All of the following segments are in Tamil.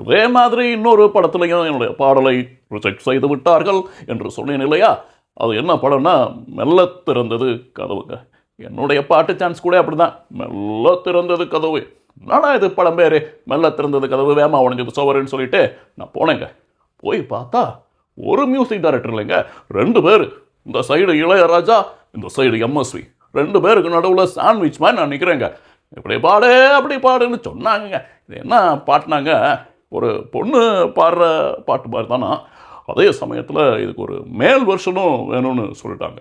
இதே மாதிரி இன்னொரு படத்துலையும் என்னுடைய பாடலை ரிஜெக்ட் செய்து விட்டார்கள் என்று சொன்னேன் இல்லையா? அது என்ன படம்னா மெல்ல திறந்தது கதவுங்க. என்னுடைய பாட்டு சான்ஸ் கூட அப்படிதான். மெல்ல திறந்தது கதவு. என்னடா இது படம் பேர்? மெல்ல திறந்தது கதவு வேமா உடஞ்சது சோவருன்னு சொல்லிட்டு நான் போனேங்க. போய் பார்த்தா ஒரு மியூசிக் டைரக்டர் இல்லைங்க. ரெண்டு பேர். இந்த சைடு இளையராஜா இந்த சைடு எம்எஸ்வி ரெண்டு பேருக்கு நடுவில் சாண்ட்விச் மாதிரி நான் நிற்கிறேங்க இப்படி பாடு அப்படி பாடுன்னு சொன்னாங்க இது என்ன பாட்டினாங்க? ஒரு பொண்ணு பாடுற பாட்டு மாதிரி தானா? அதே சமயத்தில் இதுக்கு ஒரு மேல் வெர்ஷனும் வேணும்னு சொல்லிட்டாங்க.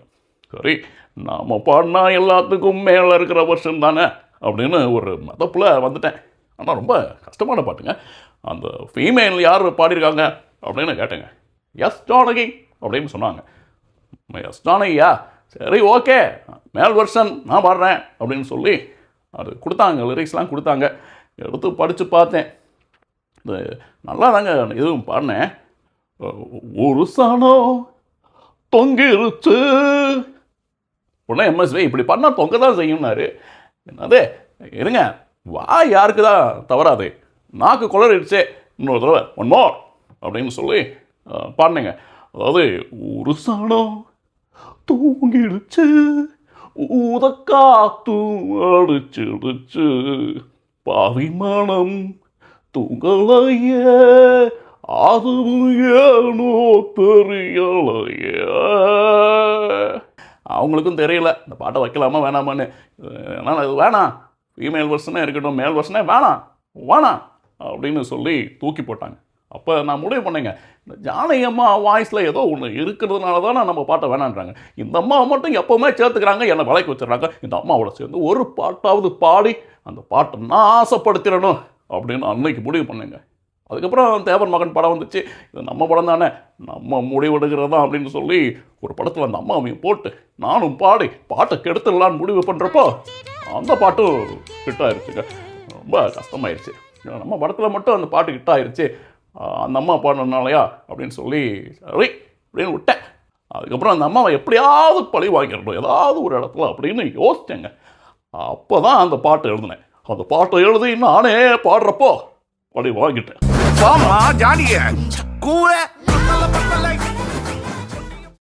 சரி நாம் பாடினா எல்லாத்துக்கும் மேலே இருக்கிற வருஷன் தானே? அப்படின்னு ஒரு மதப்பில் வந்துட்டேன். ஆனால் ரொம்ப கஷ்டமான பாட்டுங்க. அந்த ஃபீமேல் யார் பாடியிருக்காங்க? அப்படின்னு கேட்டேங்க. எஸ் ஜானகி அப்படின்னு சொன்னாங்க. எஸ் ஜானகியா? சரி ஓகே. மேல் வெர்ஷன் நான் பாடுறேன் அப்படின்னு சொல்லி அது கொடுத்தாங்க. லிரிக்ஸ்லாம் கொடுத்தாங்க. எடுத்து படித்து பார்த்தேன். நல்லா தாங்க இதுவும் பாடினேன். ஒரு சாணம் தொங்கிருச்சு. உடனே எம்எஸ்வி இப்படி பண்ணால் தொங்க தான் செய்யும்னாரு. என்னது இருங்க வா யாருக்கு தான் தவறாது. நாக்கு குளறிடுச்சே இன்னொரு தடவை ஒன் மோர் அப்படின்னு சொல்லி பாடினேங்க. அதாவது ஒரு சாணம் தூங்கிடுச்சு ஊத அடிச்சிடுச்சு. பாவிமானம் தூங்கலையே அதுவும் ஏனோ தெரியலையே. அவங்களுக்கும் தெரியல இந்த பாட்டை வைக்கலாமா வேணாமான்னு. அதனால் இது வேணாம் ஃபீமேல் வெர்ஷனே இருக்கட்டும் மேல் வெர்ஷனே வேணாம் வேணாம் அப்படின்னு சொல்லி தூக்கி போட்டாங்க. அப்போ நான் முடிவு பண்ணேங்க இந்த ஜானகியம்மா வாய்ஸில் ஏதோ ஒன்று இருக்கிறதுனால தானே நம்ம பாட்டை வேணான்றாங்க. இந்த அம்மா மட்டும் எப்போவுமே சேர்த்துக்கிறாங்க என்னை விலைக்கு வச்சிடுறாங்க. இந்த அம்மாவோட சேர்ந்து ஒரு பாட்டாவது பாடி அந்த பாட்டை நான் ஆசைப்படுத்திடணும். அப்படின்னு அன்னைக்கு முடிவு பண்ணுங்க. அதுக்கப்புறம் தேவர் மகன் படம் வந்துச்சு. இது நம்ம படம் தானே நம்ம முடிவெடுக்கிறதா அப்படின்னு சொல்லி ஒரு படத்தில் அந்த அம்மாவையும் போட்டு நானும் பாடி பாட்டை கெடுத்துடலான்னு முடிவு பண்ணுறப்போ அந்த பாட்டும் கிட்டாயிருச்சுங்க ரொம்ப கஷ்டமாயிருச்சு. நம்ம படத்தில் மட்டும் அந்த பாட்டு ஹிட் அந்த அம்மா பாடினாலயா அப்படின்னு சொல்லி சரி அப்படின்னு விட்டேன். அதுக்கப்புறம் அந்த அம்மாவை எப்படியாவது பழி வாங்கிடணும் ஏதாவது ஒரு இடத்துல அப்படின்னு யோசித்தேங்க அப்போ தான் அந்த பாட்டு எழுதினேன். அந்த பாட்டை எழுதி நானே பாடுறப்போ அப்படி வாங்கிட்டேன். ஜானிய ஜாலிய. கூற